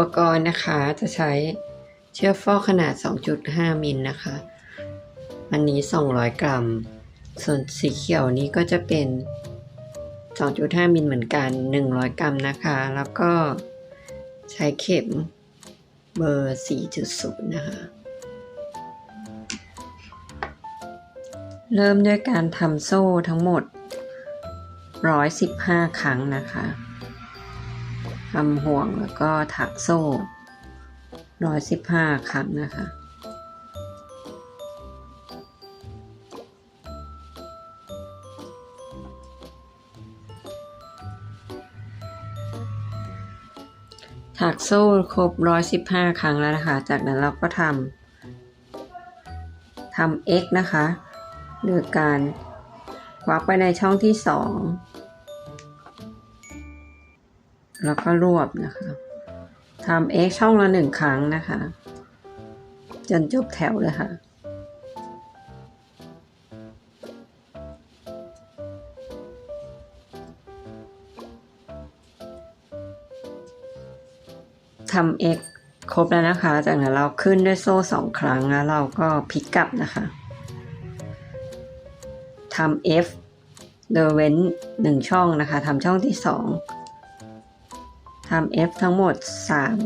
ปกรณ์นะคะจะใช้เชือกฟอกขนาด 2.5 มิลนะคะ อันนี้ 200 กรัม ส่วนสีเขียวนี้ก็จะเป็น 2.5 มิลเหมือนกัน 100 กรัมนะคะ แล้วก็ใช้เข็มเบอร์ 4.0 นะคะ เริ่มด้วยการทำโซ่ทั้งหมด 115 ครั้งนะคะ ทำห่วงแล้วก็ถักโซ่115ครั้งนะคะ ถักโซ่ครบ115ครั้งแล้วนะคะ จากนั้นเราก็ทำทำ x นะคะโดยการควักไปในช่องที่สอง แล้วก็รวบนะคะทำ x ช่องละหนึ่งครั้งนะคะ จนจบแถวเลยค่ะ ทำ x ครบแล้วนะคะ จากนั้นเราขึ้นด้วยโซ่สองครั้งแล้วเราก็พลิกกลับนะคะทำ F โดยเว้นหนึ่งช่องนะคะทำช่องที่สอง ทำ F ทั้งหมดสาม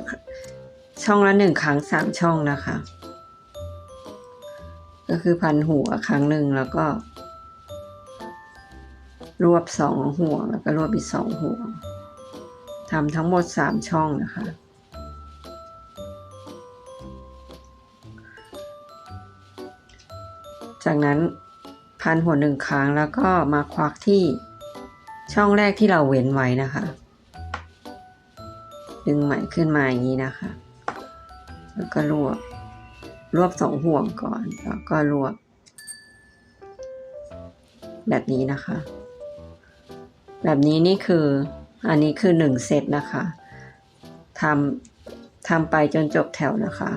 ช่องละหนึ่งครั้งสามช่องนะคะ ก็คือพันหัวครั้งหนึ่งแล้วก็ รวบสองห่วงแล้วก็รวบอีกสองห่วงทำทั้งหมดสามช่องนะคะ จากนั้นพันหัวหนึ่งครั้งแล้วก็มาควักที่ช่องแรกที่เราเว้นไว้นะคะ ดึงไหมขึ้นมาอย่างนี้นะคะ แล้วก็รวบ รวบสองห่วงก่อน แล้วก็รวบ แบบนี้นะคะ แบบนี้นี่คืออันนี้คือหนึ่งเซตนะคะทำทำไปจนจบแถวนะคะ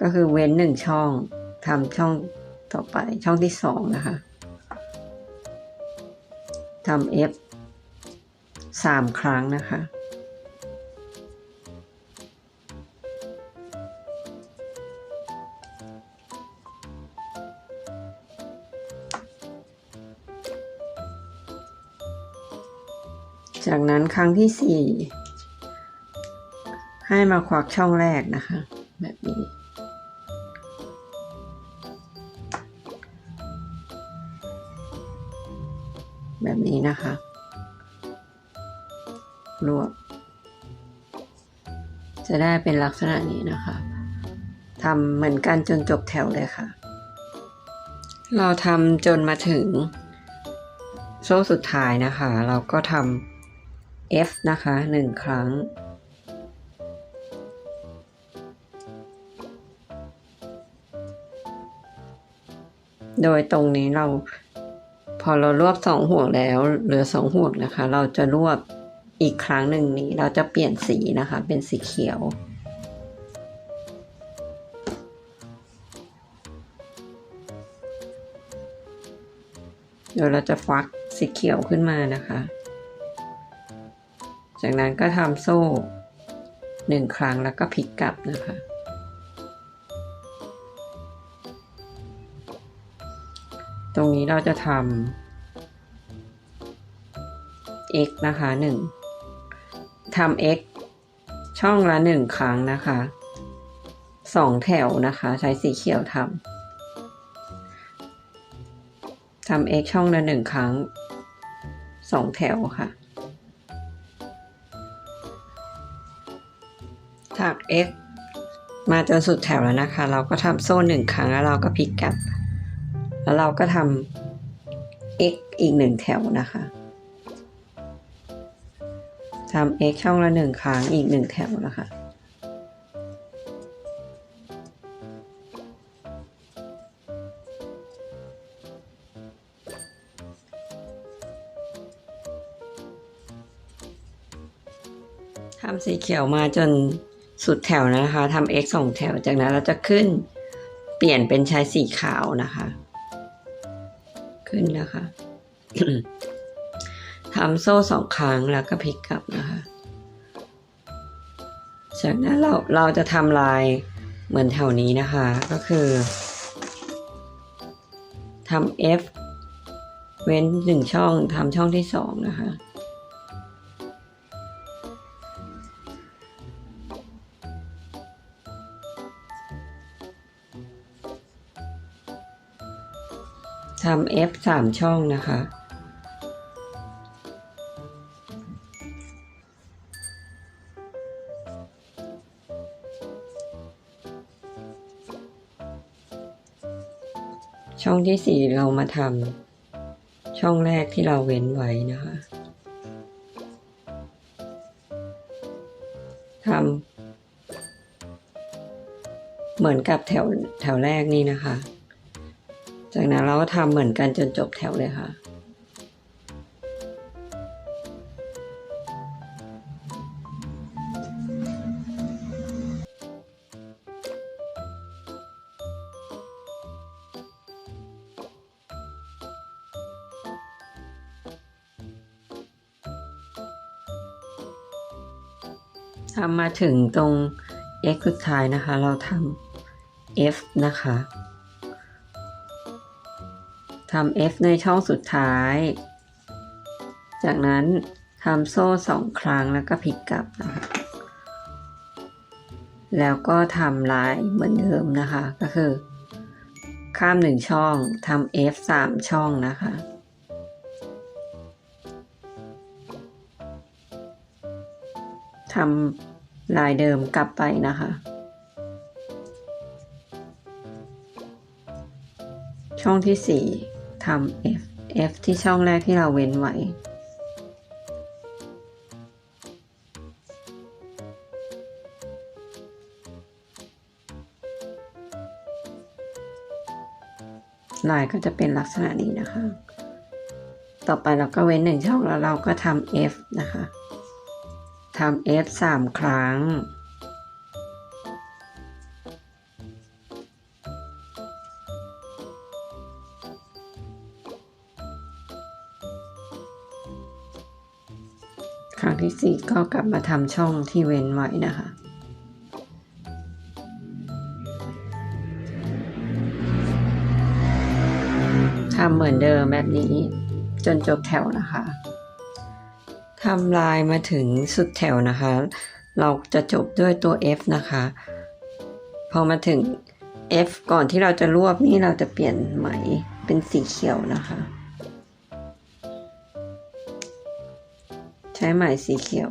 ก็คือเว้นหนึ่งช่องทำช่องต่อไปช่องที่สองนะคะทำ F สามครั้งนะคะ จากนั้นครั้งที่สี่ให้มาควักช่องแรกนะคะ แบบนี้แบบนี้นะคะ รวบ จะได้เป็นลักษณะนี้นะคะทำเหมือนกันจนจบแถวเลยค่ะ เราทำจนมาถึง โซ่สุดท้ายนะคะ เราก็ทำ F นะคะหนึ่งครั้ง โดยตรงนี้เราพอเรารวบสองห่วงแล้ว เหลือสองห่วงนะคะ เราจะรวบ อีกครั้งหนึ่งนี้เราจะเปลี่ยนสีนะคะ เป็นสีเขียว เดี๋ยวเราจะฟักสีเขียวขึ้นมานะคะ จากนั้นก็ทำโซ่หนึ่งครั้งแล้วก็พลิกกลับนะคะ ตรงนี้เราจะทำ x นะคะหนึ่ง ทำ x ช่องละหนึ่งครั้งนะคะสองแถวนะคะ ใช้สีเขียวทำทำ x ช่องละหนึ่งครั้งสองแถวค่ะ ถัก x มาจนสุดแถวแล้วนะคะ เราก็ทำโซ่หนึ่งครั้งแล้วเราก็พลิกกลับ แล้วเราก็ทำ x อีกหนึ่งแถวนะคะ ทำ x ช่องละหนึ่งครั้งอีกหนึ่งแถวนะคะทำสีเขียวมาจนสุดแถวนะคะทำ x สองแถว จากนั้นเราจะขึ้นเปลี่ยนเป็นใช้สีขาวนะคะ ขึ้นนะคะำโซ่สองครั้งแล้วก็พลิกกลับนะคะ จากนั้นเราเราจะทำลายเหมือนแถวนี้นะคะก็คือทำ F เว้นหนึ่งช่องทำช่องที่สองนะคะ ทำ F สามช่องนะคะ ช่องที่สี่เรามาทำช่องแรกที่เราเว้นไว้นะคะทำเหมือนกับแถวแถวแรกนี่นะคะ จากนั้นเราก็ทำเหมือนกันจนจบแถวเลยค่ะ ทำมาถึงตรง x สุดท้ายนะคะ เราทำ f นะคะทำ f ในช่องสุดท้าย จากนั้นทำโซ่สองครั้งแล้วก็พลิกกลับนะคะ แล้วก็ทำลายเหมือนเดิมนะคะ ก็คือ ข้ามหนึ่งช่องทำ f สามช่องนะคะ ทำลายเดิมกลับไปนะคะ ช่องที่สี่ทำ F F ที่ช่องแรกที่เราเว้นไว้ ลายก็จะเป็นลักษณะนี้นะคะ ต่อไปเราก็เว้นหนึ่งช่องแล้วเราก็ทำ F นะคะ ทำ F สามครั้ง ครั้งที่สี่ก็กลับมาทำช่องที่เว้นไว้นะคะทำเหมือนเดิมแบบนี้จนจบแถวนะคะ ทำลายมาถึงสุดแถวนะคะ เราจะจบด้วยตัว F นะคะ พอมาถึง F ก่อนที่เราจะรวบนี่เราจะเปลี่ยนไหมเป็นสีเขียวนะคะ ใช้ไหมสีเขียว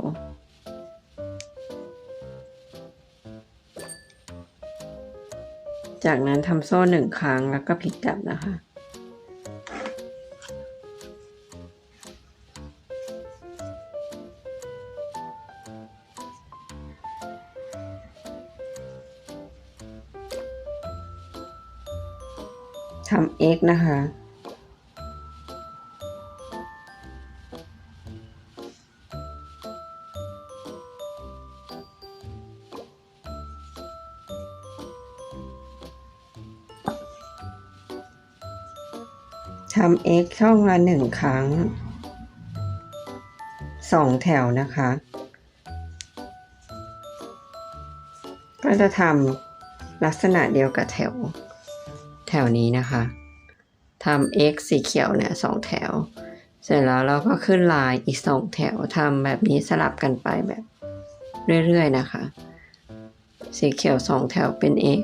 จากนั้นทำโซ่หนึ่งครั้งแล้วก็พลิกกลับนะคะ ทำ x นะคะ ทำ x ช่องละหนึ่งครั้งสองแถวนะคะ ก็จะทำลักษณะเดียวกับแถว แถวนี้นะคะ ทำ x สีเขียวเนี่ยสองแถว เสร็จแล้วเราก็ขึ้นลายอีกสองแถวทำแบบนี้สลับกันไปแบบเรื่อยๆนะคะ สีเขียวสองแถวเป็น x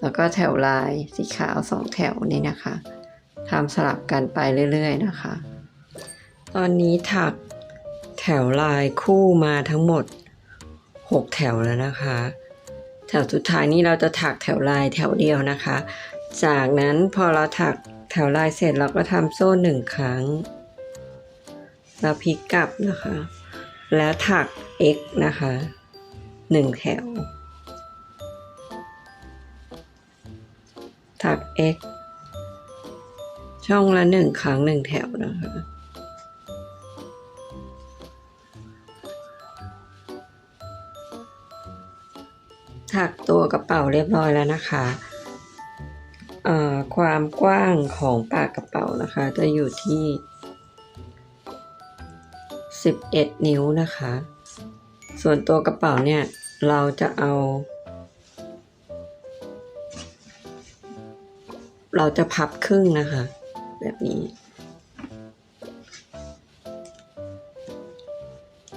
แล้วก็แถวลายสีขาวสองแถวนี่นะคะทำสลับกันไปเรื่อยๆนะคะ ตอนนี้ถักแถวลายคู่มาทั้งหมด 6 แถวแล้วนะคะ แถวสุดท้ายนี้เราจะถักแถวลายแถวเดียวนะคะ จากนั้นพอเราถัก แถวลายเสร็จเราก็ทำโซ่หนึ่งครั้งแล้วพลิกกลับนะคะ แล้วถัก x นะคะหนึ่งแถว ถัก x ช่องละหนึ่งครั้งหนึ่งแถวนะคะถักตัวกระเป๋าเรียบร้อยแล้วนะคะ ความกว้างของปากกระเป๋านะคะ จะอยู่ที่ 11 นิ้วนะคะ ส่วนตัวกระเป๋าเนี่ย เราจะเอา เราจะพับครึ่งนะคะ แบบนี้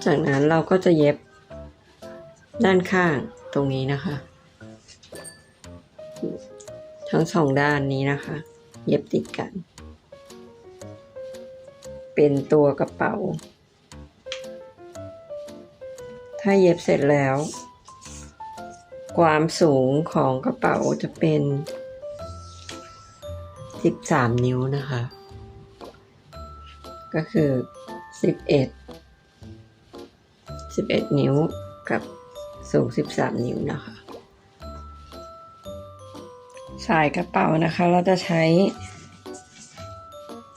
จากนั้นเราก็จะเย็บด้านข้างตรงนี้นะคะ ทั้งสองด้านนี้นะคะ เย็บติดกัน เป็นตัวกระเป๋า ถ้าเย็บเสร็จแล้ว ความสูงของกระเป๋าจะเป็น 13 นิ้วนะคะ ก็คือ 11 11 นิ้วกับสูง 13 นิ้วนะคะ สายกระเป๋านะคะ เราจะใช้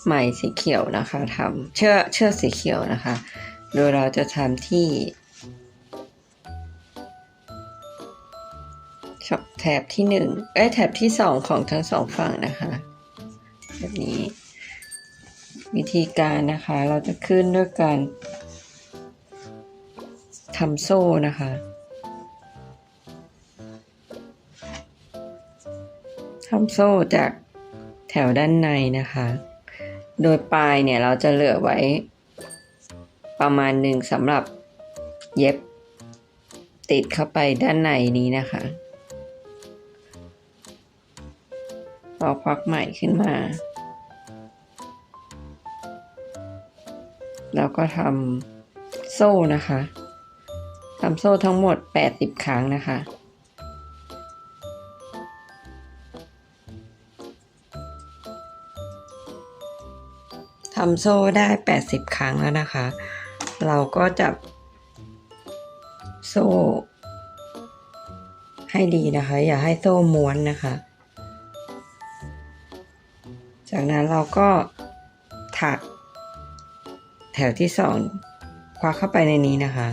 ไหมสีเขียวนะคะทำเชือกเชือกสีเขียวนะคะ โดยเราจะทำที่แถบที่หนึ่งเอ้แถบที่สองของทั้งสองฝั่งนะคะ แบบนี้ วิธีการนะคะเราจะขึ้นด้วยการทำโซ่นะคะ ทำโซ่จากแถวด้านในนะคะ โดยปลายเนี่ยเราจะเหลือไว้ ประมาณหนึ่งสำหรับเย็บติดเข้าไปด้านในนี้นะคะเราควักใหม่ขึ้นมา แล้วก็ทำโซ่นะคะทำโซ่ทั้งหมด 80 ครั้งนะคะำโซ่ได้ 80 ครั้งแล้วนะคะ เราก็จับโซ่ให้ดีนะคะ อย่าให้โซ่ม้วนนะคะ จากนั้นเราก็ถักแถวที่สองควักเข้าไปในนี้นะคะ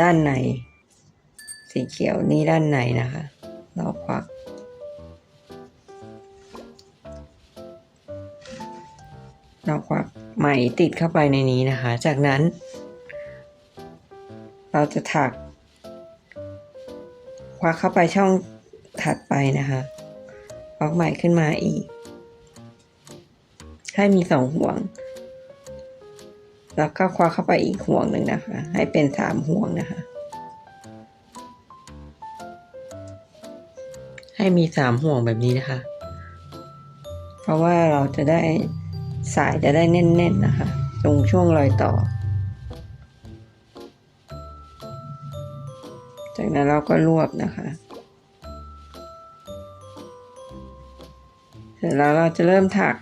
ด้านใน สีเขียวนี่ด้านในนะคะ เราควัก เราควักไหมติดเข้าไปในนี้นะคะ จากนั้น เราจะถัก ควักเข้าไปช่องถัดไปนะคะควักไหมขึ้นมาอีก ให้มีสองห่วง แล้วก็ควักเข้าไปอีกห่วงหนึ่งนะคะ ให้เป็นสามห่วงนะคะ ให้มีสามห่วงแบบนี้นะคะ เพราะว่าเราจะได้ สายจะได้แน่นๆนะคะ ตรงช่วงรอยต่อ จากนั้นเราก็รวบนะคะ เสร็จแล้วเราจะเริ่มถัก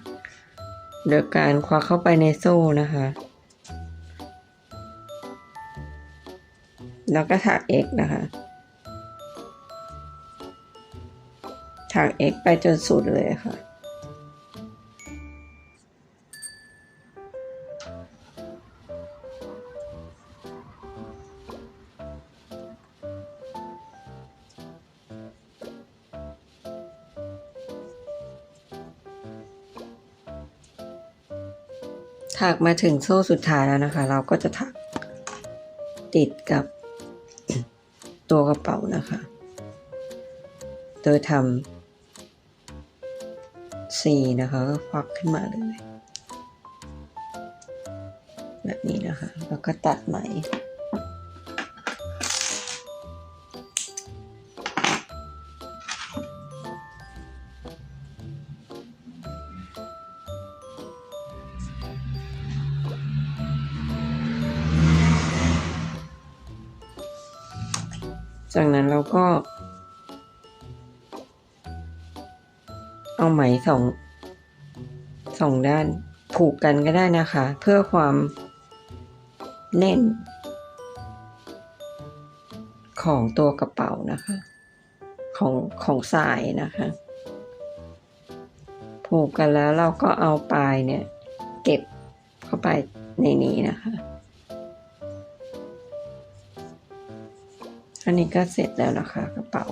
โดยการควักเข้าไปในโซ่นะคะ แล้วก็ถัก x นะคะ ถัก x ไปจนสุดเลยค่ะ ถักมาถึงโซ่สุดท้ายแล้วนะคะ เราก็จะถักติดกับตัวกระเป๋านะคะ โดยทำสี่นะคะก็ควักขึ้นมาเลย แบบนี้นะคะ แล้วก็ตัดไหม จากนั้นเราก็ เอาไหมสองสองด้านผูกกันก็ได้นะคะ เพื่อความแน่น ของตัวกระเป๋านะคะ ของของสายนะคะ ผูกกันแล้วเราก็เอาปลายเนี่ย เก็บเข้าไปในนี้นะคะันนี้ก็เสร็จแล้วนะคะกระเป๋า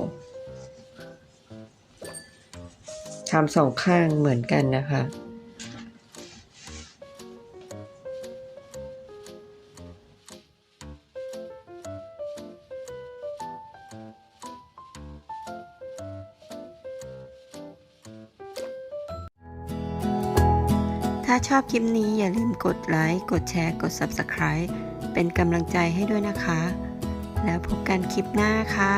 ทำสองข้างเหมือนกันนะคะ ถ้าชอบคลิปนี้อย่าลืมกดไลค์ กดแชร์ กด Subscribe เป็นกำลังใจให้ด้วยนะคะ แล้วพบกันคลิปหน้าค่ะ